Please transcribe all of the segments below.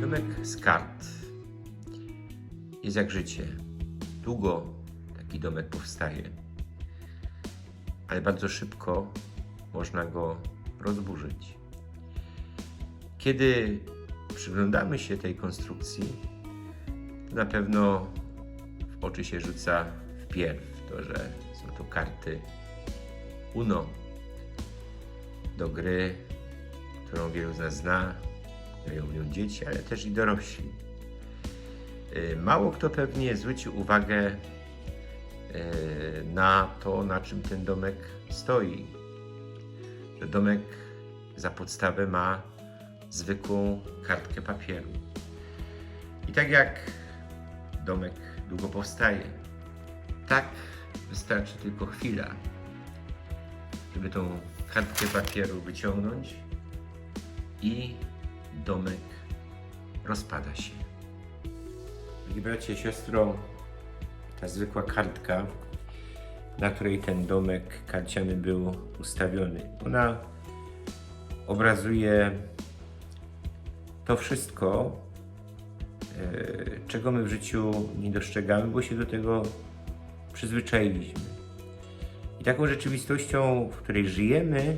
Domek z kart jest jak życie. Długo taki domek powstaje, ale bardzo szybko można go rozburzyć. Kiedy przyglądamy się tej konstrukcji, na pewno w oczy się rzuca wpierw to, że są to karty Uno do gry, którą wielu z nas zna, grają w nią dzieci, ale też i dorośli. Y, Mało kto pewnie zwrócił uwagę y, na to, na czym ten domek stoi. Domek za podstawę ma zwykłą kartkę papieru. I tak jak domek długo powstaje, tak wystarczy tylko chwila, żeby tą kartkę papieru wyciągnąć i domek rozpada się. Drogi bracie, siostro, ta zwykła kartka, na której ten domek karciany był ustawiony, ona obrazuje to wszystko, e, czego my w życiu nie dostrzegamy, bo się do tego przyzwyczailiśmy. I taką rzeczywistością, w której żyjemy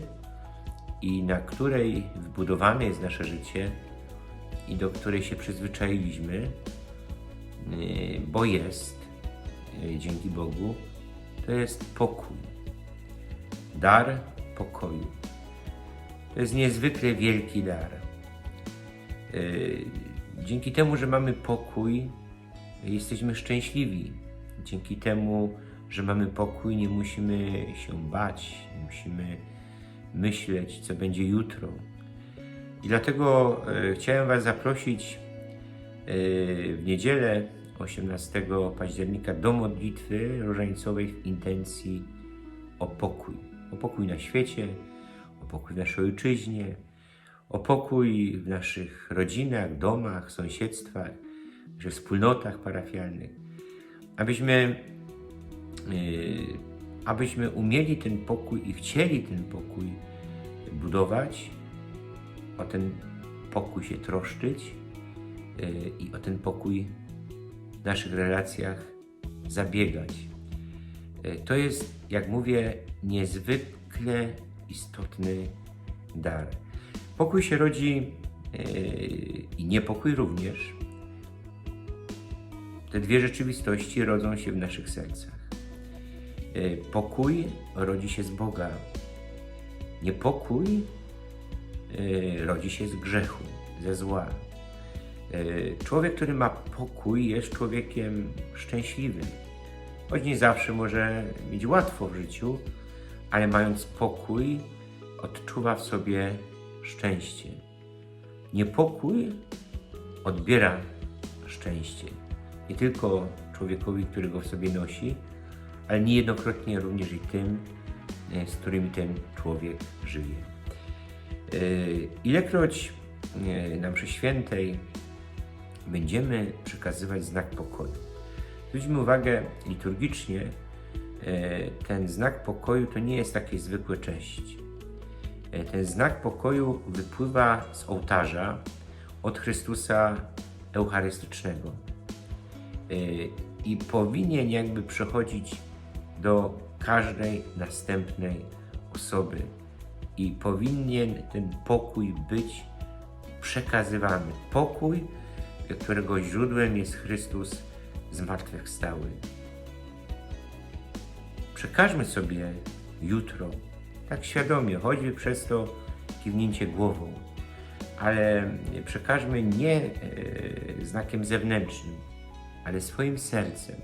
i na której wbudowane jest nasze życie i do której się przyzwyczailiśmy, yy, bo jest, yy, dzięki Bogu, to jest pokój. Dar pokoju. To jest niezwykle wielki dar. Yy, Dzięki temu, że mamy pokój, jesteśmy szczęśliwi. Dzięki temu, że mamy pokój, nie musimy się bać, nie musimy myśleć, co będzie jutro. I dlatego e, chciałem Was zaprosić e, w niedzielę 18 października do modlitwy różańcowej w intencji o pokój. O pokój na świecie, o pokój w naszej ojczyźnie, o pokój w naszych rodzinach, domach, sąsiedztwach, naszych wspólnotach parafialnych. Abyśmy Yy, abyśmy umieli ten pokój i chcieli ten pokój budować, o ten pokój się troszczyć yy, i o ten pokój w naszych relacjach zabiegać. Yy, To jest, jak mówię, niezwykle istotny dar. Pokój się rodzi yy, i niepokój również. Te dwie rzeczywistości rodzą się w naszych sercach. E, Pokój rodzi się z Boga. Niepokój e, rodzi się z grzechu, ze zła. E, Człowiek, który ma pokój, jest człowiekiem szczęśliwym. Choć nie zawsze może mieć łatwo w życiu, ale mając pokój, odczuwa w sobie szczęście. Niepokój odbiera szczęście. Nie tylko człowiekowi, który go w sobie nosi, ale niejednokrotnie również i tym, e, z którymi ten człowiek żyje. E, Ilekroć e, na mszy świętej będziemy przekazywać znak pokoju. Zwróćmy uwagę, liturgicznie ten znak pokoju to nie jest takie zwykłe cześć. E, Ten znak pokoju wypływa z ołtarza od Chrystusa Eucharystycznego E, i powinien jakby przechodzić do każdej następnej osoby. I powinien ten pokój być przekazywany. Pokój, którego źródłem jest Chrystus zmartwychwstały. Przekażmy sobie jutro, tak świadomie, choćby przez to kiwnięcie głową, ale przekażmy nie e, znakiem zewnętrznym, ale swoim sercem.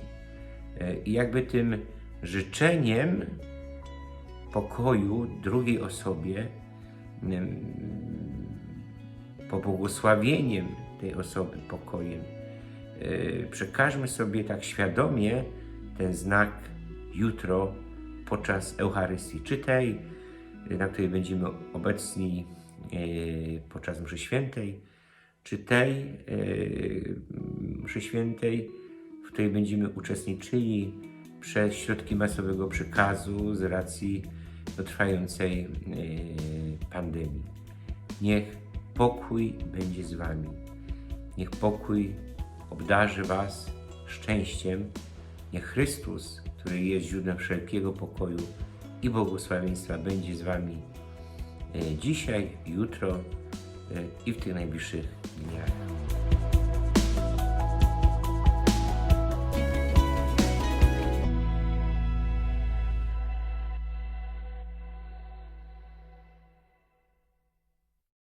E, I jakby tym życzeniem pokoju drugiej osobie, em, pobłogosławieniem tej osoby pokojem, e, przekażmy sobie tak świadomie ten znak jutro podczas Eucharystii, czy tej, na której będziemy obecni e, podczas mszy świętej, czy tej e, mszy świętej, w której będziemy uczestniczyli przez środki masowego przekazu z racji trwającej e, pandemii. Niech pokój będzie z Wami. Niech pokój obdarzy Was szczęściem. Niech Chrystus, który jest źródłem wszelkiego pokoju i błogosławieństwa, będzie z Wami e, dzisiaj, jutro e, i w tych najbliższych dniach.